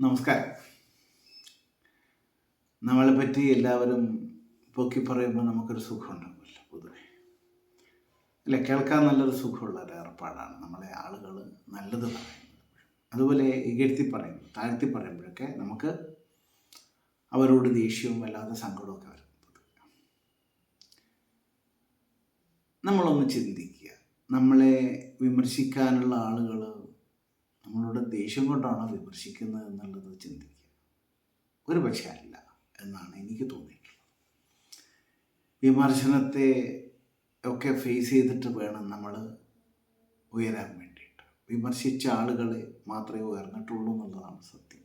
നമസ്കാരം. നമ്മളെ പറ്റി എല്ലാവരും പൊക്കി പറയുമ്പോൾ നമുക്കൊരു സുഖമുണ്ടാകുമല്ലോ പൊതുവെ. അല്ല കേൾക്കാൻ നല്ലൊരു സുഖമുള്ള ഒരു ഏർപ്പാടാണ്. നമ്മളെ ആളുകൾ നല്ലത് പറയുന്നത്. അതുപോലെ ഇകഴ്ത്തി പറയുമ്പോൾ താഴ്ത്തി പറയുമ്പോഴൊക്കെ നമുക്ക് അവരോട് ദേഷ്യവും വല്ലാതെ സങ്കടമൊക്കെ വരും നമ്മളൊന്ന് ചിന്തിക്കുക. നമ്മളെ വിമർശിക്കാനുള്ള ആളുകൾ നമ്മളോട് ദേഷ്യം കൊണ്ടാണോ വിമർശിക്കുന്നത് എന്നുള്ളത് ചിന്തിക്കുക. ഒരു പക്ഷേ അല്ല എന്നാണ് എനിക്ക് തോന്നിയിട്ടുള്ളത്. വിമർശനത്തെ ഒക്കെ ഫേസ് ചെയ്തിട്ട് വേണം നമ്മൾ ഉയരാൻ വേണ്ടിയിട്ട്. വിമർശിച്ച ആളുകളെ മാത്രമേ ഉയർന്നിട്ടുള്ളൂ എന്നുള്ളതാണ് സത്യം.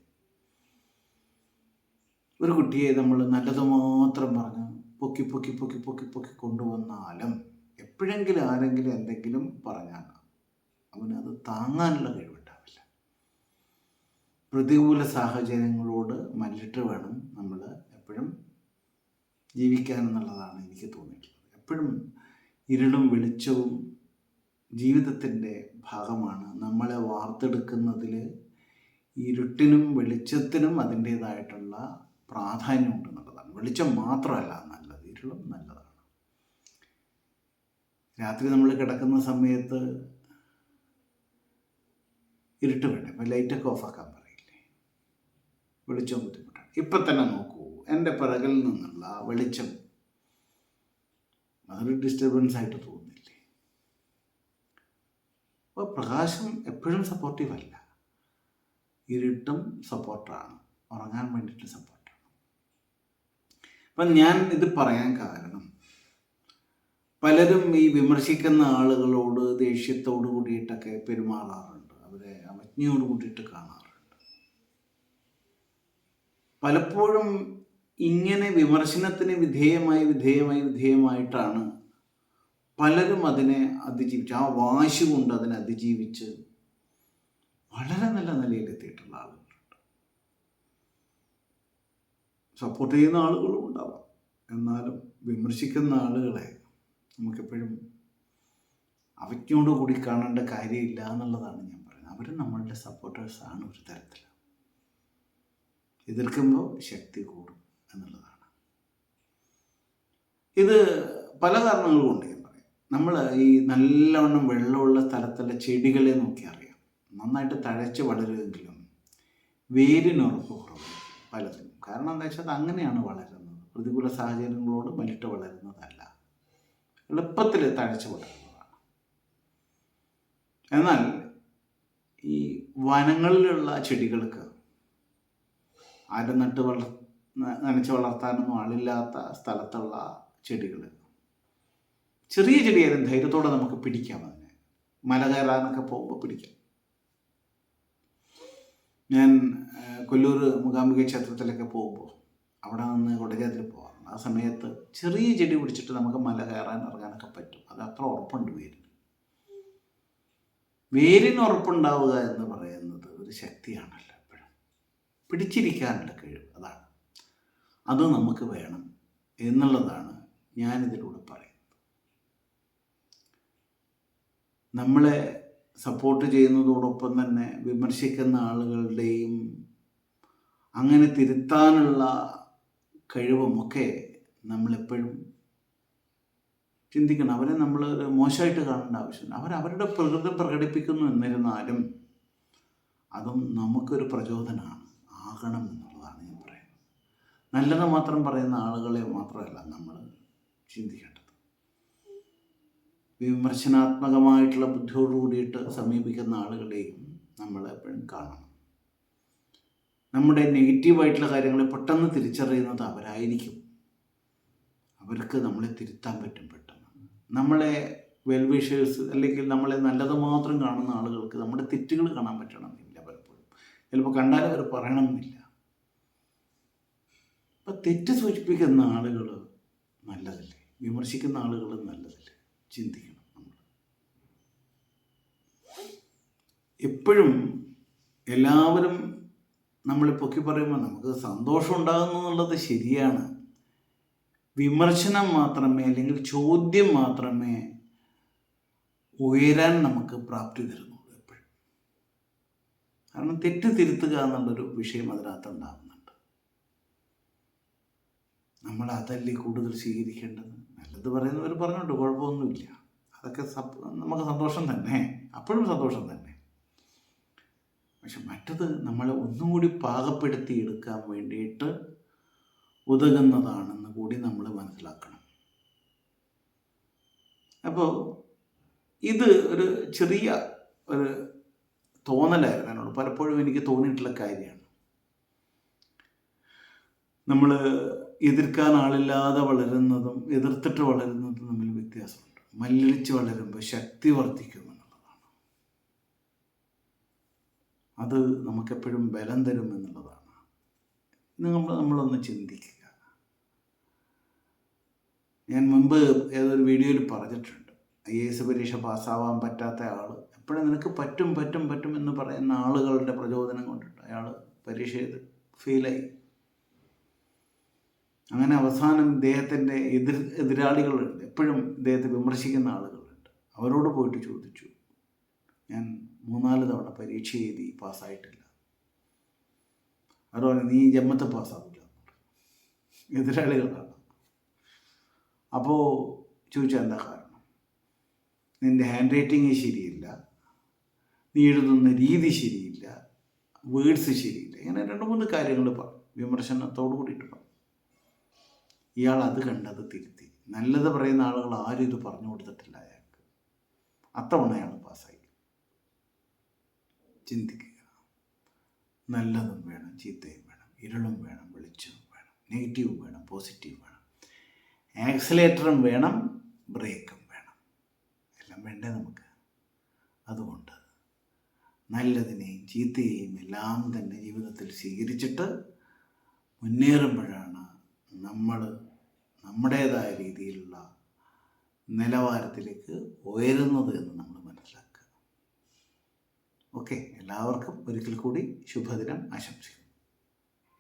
ഒരു കുട്ടിയെ നമ്മൾ നല്ലത് മാത്രം പറഞ്ഞ് പൊക്കി പൊക്കി പൊക്കി പൊക്കി പൊക്കി കൊണ്ടുവന്നാലും എപ്പോഴെങ്കിലും ആരെങ്കിലും എന്തെങ്കിലും പറഞ്ഞാൽ അവനത് താങ്ങാനുള്ള കഴിവുണ്ടാവില്ല പ്രതികൂല സാഹചര്യങ്ങളോട് മല്ലിട്ട് വേണം നമ്മൾ എപ്പോഴും ജീവിക്കാൻ എന്നുള്ളതാണ് എനിക്ക് തോന്നിയിട്ടുള്ളത്. എപ്പോഴും ഇരുളും വെളിച്ചവും ജീവിതത്തിന്റെ ഭാഗമാണ്. നമ്മളെ വാർത്തെടുക്കുന്നതിൽ ഇരുട്ടിനും വെളിച്ചത്തിനും അതിന്റേതായിട്ടുള്ള പ്രാധാന്യമുണ്ട് എന്നുള്ളതാണ്. വെളിച്ചം മാത്രമല്ല നല്ലത് ഇരുളും നല്ലതാണ്. രാത്രി നമ്മൾ കിടക്കുന്ന സമയത്ത് ഇരുട്ട് വേണ്ട? ഇപ്പം ലൈറ്റൊക്കെ ഓഫാക്കാൻ വെളിച്ചം ബുദ്ധിമുട്ടാണ്. ഇപ്പം തന്നെ നോക്കൂ എന്റെ പിറകിൽ നിന്നുള്ള വെളിച്ചം അതൊരു ഡിസ്റ്റർബൻസ് ആയിട്ട് തോന്നുന്നില്ലേ? അപ്പോൾ പ്രകാശം എപ്പോഴും സപ്പോർട്ടീവ് അല്ല. ഇരുട്ടും സപ്പോർട്ടാണ് ഉറങ്ങാൻ വേണ്ടിയിട്ട് സപ്പോർട്ടാണ് അപ്പം ഞാൻ ഇത് പറയാൻ കാരണം പലരും ഈ വിമർശിക്കുന്ന ആളുകളോട് ദേഷ്യത്തോടു കൂടിയിട്ടൊക്കെ പെരുമാറാറുണ്ട്. അവരെ അവജ്ഞയോട് കൂടിയിട്ട് കാണാറുണ്ട്. പലപ്പോഴും ഇങ്ങനെ വിമർശനത്തിന് വിധേയമായി വിധേയമായി വിധേയമായിട്ടാണ് പലരും അതിനെ അതിജീവിച്ച് ആ വാശി കൊണ്ട് അതിനെ അതിജീവിച്ച് വളരെ നല്ല നിലയിലെത്തിയിട്ടുള്ള ആളുകളുണ്ട്. സപ്പോർട്ട് ചെയ്യുന്ന ആളുകളും ഉണ്ടാവാം. എന്നാലും വിമർശിക്കുന്ന ആളുകളെ നമുക്കെപ്പോഴും അവജ്ഞയോടുകൂടി കൂടി കാണേണ്ട കാര്യമില്ല എന്നുള്ളതാണ് ഞാൻ പറയുന്നത്. അവർ നമ്മളുടെ സപ്പോർട്ടേഴ്സാണ് ഒരു തരത്തിൽ എതിർക്കുമ്പോൾ ശക്തി കൂടും എന്നുള്ളതാണ്. ഇത് പല കാരണങ്ങൾ കൊണ്ട് ഞാൻ പറയാം. നമ്മൾ ഈ നല്ലവണ്ണം വെള്ളമുള്ള സ്ഥലത്തുള്ള ചെടികളെ നോക്കി അറിയാം. നന്നായിട്ട് തഴച്ച് വളരുമെങ്കിലും വേരിനുറപ്പ് കുറവ് പലതിനും. കാരണം എന്താ വെച്ചാൽ അത് അങ്ങനെയാണ് വളരുന്നത്. പ്രതികൂല സാഹചര്യങ്ങളോട് മലിട്ട് വളരുന്നതല്ല. എളുപ്പത്തിൽ തഴച്ച് വളരുന്നതാണ്. എന്നാൽ ഈ വനങ്ങളിലുള്ള ചെടികൾക്ക് ആരും നട്ട് വളർ നനച്ച് വളർത്താനൊന്നും ആളില്ലാത്ത സ്ഥലത്തുള്ള ചെടികൾ ചെറിയ ചെടിയായാലും ധൈര്യത്തോടെ നമുക്ക് പിടിക്കാം അതിനെ. മല കയറാനൊക്കെ പോകുമ്പോൾ പിടിക്കാം. ഞാൻ കൊല്ലൂർ മൂകാംബിക ക്ഷേത്രത്തിലൊക്കെ പോകുമ്പോൾ അവിടെ നിന്ന് കൊടജാതിൽ പോകാറുണ്ട് ആ സമയത്ത് ചെറിയ ചെടി പിടിച്ചിട്ട് നമുക്ക് മല കയറാൻ ഇറങ്ങാനൊക്കെ പറ്റും. അത് അത്ര ഉറപ്പുണ്ട് വേരിന്. വേരിന് ഉറപ്പുണ്ടാവുക എന്ന് പറയുന്നത് ഒരു ശക്തിയാണല്ലോ. പിടിച്ചിരിക്കാനുള്ള കഴിവ് അതാണ്. അത് നമുക്ക് വേണം എന്നുള്ളതാണ് ഞാനിതിലൂടെ പറയുന്നത്. നമ്മളെ സപ്പോർട്ട് ചെയ്യുന്നതോടൊപ്പം തന്നെ വിമർശിക്കുന്ന ആളുകളുടെയും അങ്ങനെ തിരുത്താനുള്ള കഴിവുമൊക്കെ നമ്മളെപ്പോഴും ചിന്തിക്കണം. അവരെ നമ്മൾ മോശമായിട്ട് കാണേണ്ട ആവശ്യമില്ല. അവരവരുടെ പ്രകൃതി പ്രകടിപ്പിക്കുന്നു എന്നിരുന്നാലും അതും നമുക്കൊരു പ്രചോദനമാണ്. ആകണം എന്നുള്ളതാണ് ഞാൻ പറയുന്നത്. നല്ലത് മാത്രം പറയുന്ന ആളുകളെ മാത്രമല്ല നമ്മൾ ചിന്തിക്കേണ്ടത്. വിമർശനാത്മകമായിട്ടുള്ള ബുദ്ധിയോട് കൂടിയിട്ട് സമീപിക്കുന്ന ആളുകളെയും നമ്മൾ എപ്പോഴും കാണണം. നമ്മുടെ നെഗറ്റീവായിട്ടുള്ള കാര്യങ്ങളെ പെട്ടെന്ന് തിരിച്ചറിയുന്നത് അവരായിരിക്കും. അവർക്ക് നമ്മളെ തിരുത്താൻ പറ്റും പെട്ടെന്ന്. നമ്മളെ വെൽവിഷേഴ്സ് അല്ലെങ്കിൽ നമ്മളെ നല്ലത് മാത്രം കാണുന്ന ആളുകൾക്ക് നമ്മുടെ തെറ്റുകൾ കാണാൻ പലപ്പോഴും ചിലപ്പോൾ കണ്ടാൽ അവർ പറയണമെന്നില്ല. അപ്പം തെറ്റ് സൂചിപ്പിക്കുന്ന ആളുകൾ നല്ലതല്ലേ? വിമർശിക്കുന്ന ആളുകൾ നല്ലതല്ലേ? ചിന്തിക്കണം നമ്മൾ എപ്പോഴും എല്ലാവരും നമ്മൾ പൊക്കി പറയുമ്പോൾ നമുക്ക് സന്തോഷം ഉണ്ടാകുന്നു എന്നുള്ളത് ശരിയാണ്. വിമർശനം മാത്രമേ അല്ലെങ്കിൽ ചോദ്യം മാത്രമേ ഉയരാൻ നമുക്ക് പ്രാപ്തി എപ്പോഴും കാരണം തെറ്റ് തിരുത്തുക എന്നുള്ളൊരു വിഷയം അതിനകത്ത് ഉണ്ടാകുന്നുണ്ട് നമ്മൾ അതല്ലേ കൂടുതൽ സ്വീകരിക്കേണ്ടത്? നല്ലത് പറയുന്നവർ പറഞ്ഞോണ്ട് കുഴപ്പമൊന്നുമില്ല. അതൊക്കെ നമുക്ക് സന്തോഷം തന്നെ. അപ്പോഴും സന്തോഷം തന്നെ. പക്ഷെ മറ്റത് നമ്മളെ ഒന്നുകൂടി പാകപ്പെടുത്തി എടുക്കാൻ വേണ്ടിയിട്ട് ഉതകുന്നതാണെന്ന് കൂടി നമ്മൾ മനസ്സിലാക്കണം. അപ്പോൾ ഇത് ഒരു ചെറിയ ഒരു തോന്നലായിരുന്നു പലപ്പോഴും എനിക്ക് തോന്നിയിട്ടുള്ള കാര്യമാണ്. നമ്മൾ എതിർക്കാൻ ആളില്ലാതെ വളരുന്നതും എതിർത്തിട്ട് വളരുന്നതും തമ്മിൽ വ്യത്യാസമുണ്ട്. മല്ലിച്ച് വളരുമ്പോൾ ശക്തി വർദ്ധിക്കും എന്നുള്ളതാണ്. അത് നമുക്കെപ്പോഴും ബലം തരും എന്നുള്ളതാണ്. നമ്മൾ നമ്മളൊന്ന് ചിന്തിക്കുക. ഞാൻ മുൻപ് ഏതൊരു വീഡിയോയിൽ പറഞ്ഞിട്ടുണ്ട്. ഐ എ എസ് പരീക്ഷ പാസ്സാവാൻ പറ്റാത്ത ആൾ. എപ്പോഴും നിനക്ക് പറ്റും പറ്റും പറ്റും എന്ന് പറയുന്ന ആളുകളുടെ പ്രചോദനം കൊണ്ടിട്ട് അയാൾ പരീക്ഷ ചെയ്ത് ഫെയിലായി. അങ്ങനെ അവസാനം ഇദ്ദേഹത്തിന്റെ എതിർ എതിരാളികളുണ്ട്. എപ്പോഴും ഇദ്ദേഹത്തെ വിമർശിക്കുന്ന ആളുകളുണ്ട്. അവരോട് പോയിട്ട് ചോദിച്ചു ഞാൻ മൂന്നാൽ തവണ പരീക്ഷ എഴുതി പാസ്സായിട്ടില്ല. പറഞ്ഞു നീ ജന്മത്തെ പാസ്സാവില്ല. എതിരാളികളാണ്. അപ്പോൾ ചോദിച്ചാൽ എന്താ കാരണം നിന്റെ ഹാൻഡ് റൈറ്റിങ് ശരിയില്ല. നീ എഴുതുന്ന രീതി ശരിയില്ല. വേർഡ്സ് ശരിയില്ല. ഇങ്ങനെ രണ്ട് മൂന്ന് കാര്യങ്ങൾ പറഞ്ഞു വിമർശനത്തോട് കൂടിയിട്ട് പറഞ്ഞു ഇയാൾ അത് കണ്ടത് തിരുത്തി. നല്ലത് പറയുന്ന ആളുകൾ ആരും ഇത് പറഞ്ഞു കൊടുത്തിട്ടില്ല അയാൾക്ക്. അത്തവണ അയാൾ പാസ്സായി. ചിന്തിക്കുക. നല്ലതും വേണം ചീത്തയും വേണം ഇരുളും വേണം വെളിച്ചവും വേണം നെഗറ്റീവും വേണം പോസിറ്റീവ് വേണം. ആക്സിലേറ്ററും വേണം ബ്രേക്കും വേണം വേണ്ടേ നമുക്ക്? അതുകൊണ്ട് നല്ലതിനെയും ചീത്തയെയും എല്ലാം തന്നെ ജീവിതത്തിൽ സ്വീകരിച്ചിട്ട് മുന്നേറുമ്പോഴാണ് നമ്മൾ നമ്മുടേതായ രീതിയിലുള്ള നിലവാരത്തിലേക്ക് ഉയരുന്നത് എന്ന് നമ്മൾ മനസ്സിലാക്കുക. ഓക്കെ എല്ലാവർക്കും ഒരിക്കൽ കൂടി ശുഭദിനം ആശംസിക്കുന്നു.